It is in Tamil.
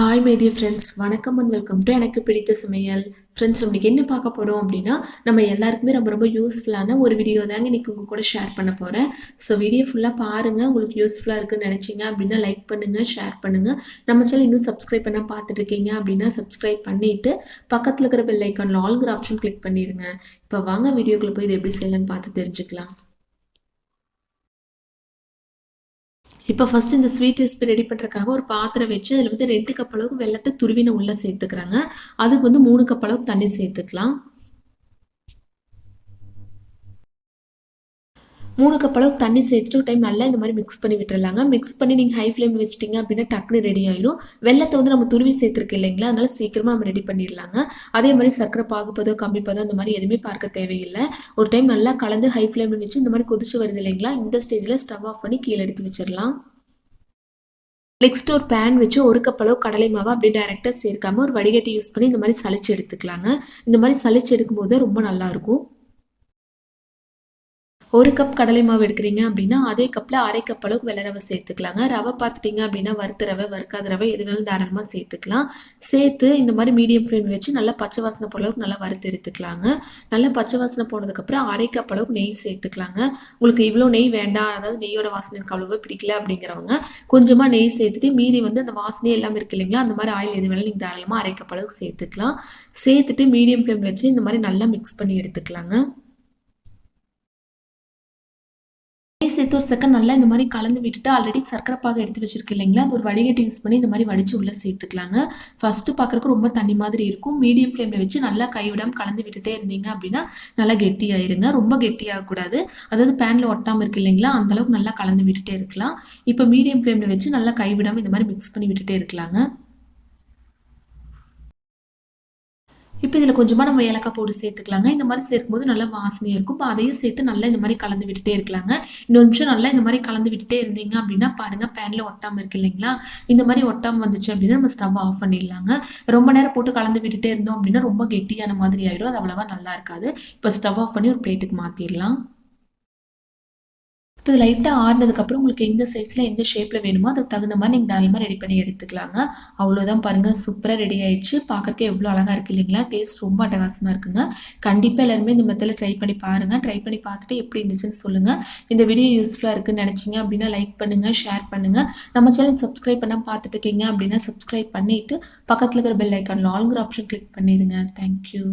ஹாய் மை டியர் ஃப்ரெண்ட்ஸ் வணக்கம் அண்ட் வெல்கம் டு எனக்கு பிடித்த சமையல். ஃப்ரெண்ட்ஸ் இன்றைக்கி என்ன பார்க்க போகிறோம் அப்படின்னா நம்ம எல்லாருக்குமே ரொம்ப ரொம்ப யூஸ்ஃபுல்லான ஒரு வீடியோ தாங்க இன்றைக்கி உங்கள் கூட ஷேர் பண்ண போகிறேன் ஸோ வீடியோ ஃபுல்லாக பாருங்கள் உங்களுக்கு யூஸ்ஃபுல்லாக இருக்குன்னு நினச்சிங்க அப்படின்னா லைக் பண்ணுங்கள் ஷேர் பண்ணுங்கள் நம்ம சேனல் இன்னும் சப்ஸ்கிரைப் பண்ண பார்த்துட்டு இருக்கீங்க அப்படின்னா சப்ஸ்கிரைப் பண்ணிவிட்டு பக்கத்தில் இருக்கிற பெல் ஐக்கானில் ஆல்கிற ஆப்ஷன் கிளிக் பண்ணிடுங்க இப்போ வாங்க வீடியோக்குள்ளே போய் இது எப்படி செய்யலன்னு பார்த்து தெரிஞ்சுக்கலாம். இப்போ ஃபஸ்ட்டு இந்த ஸ்வீட் ரெசிபி ரெடி பண்ணுறதுக்காக ஒரு பாத்திரம் வச்சு அதில் வந்து ரெண்டு கப் அளவுக்கு வெள்ளத்தை துருவின உள்ளே சேர்த்துக்கிறாங்க. அதுக்கு வந்து மூணு கப் அளவுக்கு தண்ணி சேர்த்துக்கலாம். மூணு கப் தண்ணி சேர்த்துட்டு ஒரு டைம் நல்லா இந்த மாதிரி மிக்ஸ் பண்ணி விட்டுறலாங்க. மிக்ஸ் பண்ணி நீங்கள் ஹை ஃப்ளேம் வச்சிட்டிங்க அப்படின்னா டக்குனு ரெடி ஆயிரும். வெள்ளத்தை வந்து நம்ம துருவி சேர்த்துருக்கு இல்லைங்களா? அதனால சீக்கிரமாக நம்ம ரெடி பண்ணிடலாங்க. அதே மாதிரி சர்க்கரை பாகுப்பதோ கம்மிப்பதோ அந்த மாதிரி எதுவுமே பார்க்க தேவையில்லை. ஒரு டைம் நல்லா கலந்து ஹை ஃப்ளேமில் வச்சு இந்த மாதிரி கொதிச்சு வருது இல்லைங்களா? இந்த ஸ்டேஜில் ஸ்டவ் ஆஃப் பண்ணி கீழே எடுத்து வச்சிடலாம். நெக்ஸ்ட் ஒரு பேன் வச்சு ஒரு கப் அளவு கடலை மாவை அப்படியே டைரெக்டாக சேர்க்காம ஒரு வடிகட்டி யூஸ் பண்ணி இந்த மாதிரி சளிச்சு எடுத்துக்கலாங்க. இந்த மாதிரி சளிச்சு எடுக்கும்போது ரொம்ப நல்லாயிருக்கும் ஒரு கப் கடலை மாவு எடுக்கிறீங்க அப்படின்னா அதே கப்பில் அரை கப் அளவுக்கு வெள்ளை ரவை சேர்த்துக்கலாங்க. ரவை பார்த்துட்டிங்க அப்படின்னா வறுத்த ரவை வறுக்காத ரவை எது வேணாலும் தாராளமாக சேர்த்துக்கலாம். சேர்த்து இந்த மாதிரி மீடியம் ஃப்ளேம் வச்சு நல்லா பச்சை வாசனை போகிற அளவுக்கு நல்லா வறுத்து எடுத்துக்கலாங்க. நல்லா பச்சை வாசனை போனதுக்கப்புறம் அரை கப் அளவுக்கு நெய் சேர்த்துக்கலாங்க. உங்களுக்கு இவ்வளோ நெய் வேண்டாம். அதாவது நெய்யோட வாசனை எனக்கு அவ்வளோவா பிடிக்கல அப்படிங்கிறவங்க கொஞ்சமாக நெய் சேர்த்துட்டு மீதி வந்து அந்த வாசனையே எல்லாம் இருக்கு இல்லைங்களா அந்த மாதிரி ஆயில் எது வேணாலும் நீங்கள் தாராளமாக அரை கப் அளவுக்கு சேர்த்துக்கலாம். சேர்த்துட்டு மீடியம் ஃப்ளேம் வச்சு இந்த மாதிரி நல்லா மிக்ஸ் பண்ணி எடுத்துக்கலாங்க. சேர்த்து ஒரு செகண்ட் நல்லா இந்த மாதிரி கலந்து விட்டுட்டு ஆல்ரெடி சர்க்கரை பாக எடுத்து வச்சிருக்கு இல்லைங்களா? அது ஒரு வடிகட்டி யூஸ் பண்ணி இந்த மாதிரி வடிச்சு உள்ளே சேர்த்துக்கலாங்க. ஃபஸ்ட்டு பார்க்குறக்கு ரொம்ப தண்ணி மாதிரி இருக்கும். மீடியம் ஃப்ளேமில் வச்சு நல்லா கைவிடாமல் கலந்து விட்டுட்டே இருந்தீங்க அப்படின்னா நல்லா கெட்டியாயிருங்க. ரொம்ப கெட்டியாகக்கூடாது. அதாவது பேனில் ஒட்டாமல் இருக்கு இல்லைங்களா? அந்தளவுக்கு நல்லா கலந்து விட்டுட்டே இருக்கலாம். இப்போ மீடியம் ஃப்ளேமில் வச்சு நல்லா கைவிடாமல் இந்த மாதிரி மிக்ஸ் பண்ணி விட்டுட்டே இருக்கலாங்க. இப்போ இதில் கொஞ்சமாக நம்ம ஏலக்காய் போட்டு சேர்த்துக்கலாங்க. இந்த மாதிரி சேர்க்கும்போது நல்லா வாசனையாக இருக்கும். இப்போ அதையும் சேர்த்து நல்லா இந்த மாதிரி கலந்து விட்டுட்டே இருக்கலாங்க. இன்னொரு நிமிஷம் நல்லா இந்த மாதிரி கலந்து விட்டுட்டே இருந்தீங்க அப்படின்னா பாருங்கள் பேனில் ஒட்டாமல் இருக்கு இல்லைங்களா? இந்த மாதிரி ஒட்டாமல் வந்துச்சு அப்படின்னா நம்ம ஸ்டவ் ஆஃப் பண்ணிடலாங்க. ரொம்ப நேரம் போட்டு கலந்து விட்டுட்டே இருந்தோம் அப்படின்னா ரொம்ப கெட்டியான மாதிரி ஆயிடும். அது அவ்வளோவா நல்லா இருக்காது. இப்போ ஸ்டவ் ஆஃப் பண்ணி ஒரு பிளேட்டுக்கு மாற்றிடலாம் இப்போ இது லைட்டாக ஆறுனதுக்கப்புறம் உங்களுக்கு எந்த சைஸில் எந்த ஷேப்பில் வேணுமோ அதுக்கு தகுந்த மாதிரி நீங்கள் தாராளமாக ரெடி பண்ணி எடுத்துக்கலாங்க. அவ்வளோதான் பாருங்கள் சூப்பராக ரெடி ஆயிடுச்சு. பார்க்கறக்கே எவ்வளோ அழகாக இருக்குது இல்லைங்களா? டேஸ்ட் ரொம்ப அட்டகாசமாக இருக்குங்க. கண்டிப்பாக எல்லாருமே இந்த மெத்தில் ட்ரை பண்ணி பாருங்கள் ட்ரை பண்ணி பார்த்துட்டு எப்படி இருந்துச்சுன்னு சொல்லுங்கள் இந்த வீடியோ யூஸ்ஃபுல்லாக இருக்குன்னு நினச்சிங்க அப்படின்னா லைக் பண்ணுங்கள் ஷேர் பண்ணுங்கள் நம்ம சேனல் சப்ஸ்கிரைப் பண்ணால் பார்த்துட்டு இருக்கீங்க அப்படின்னா சப்ஸ்கிரைப் பண்ணிவிட்டு பக்கத்தில் இருக்கிற பெல் ஐக்கான் ஆல்கிற ஆப்ஷன் கிளிக் பண்ணிடுங்க தேங்க்யூ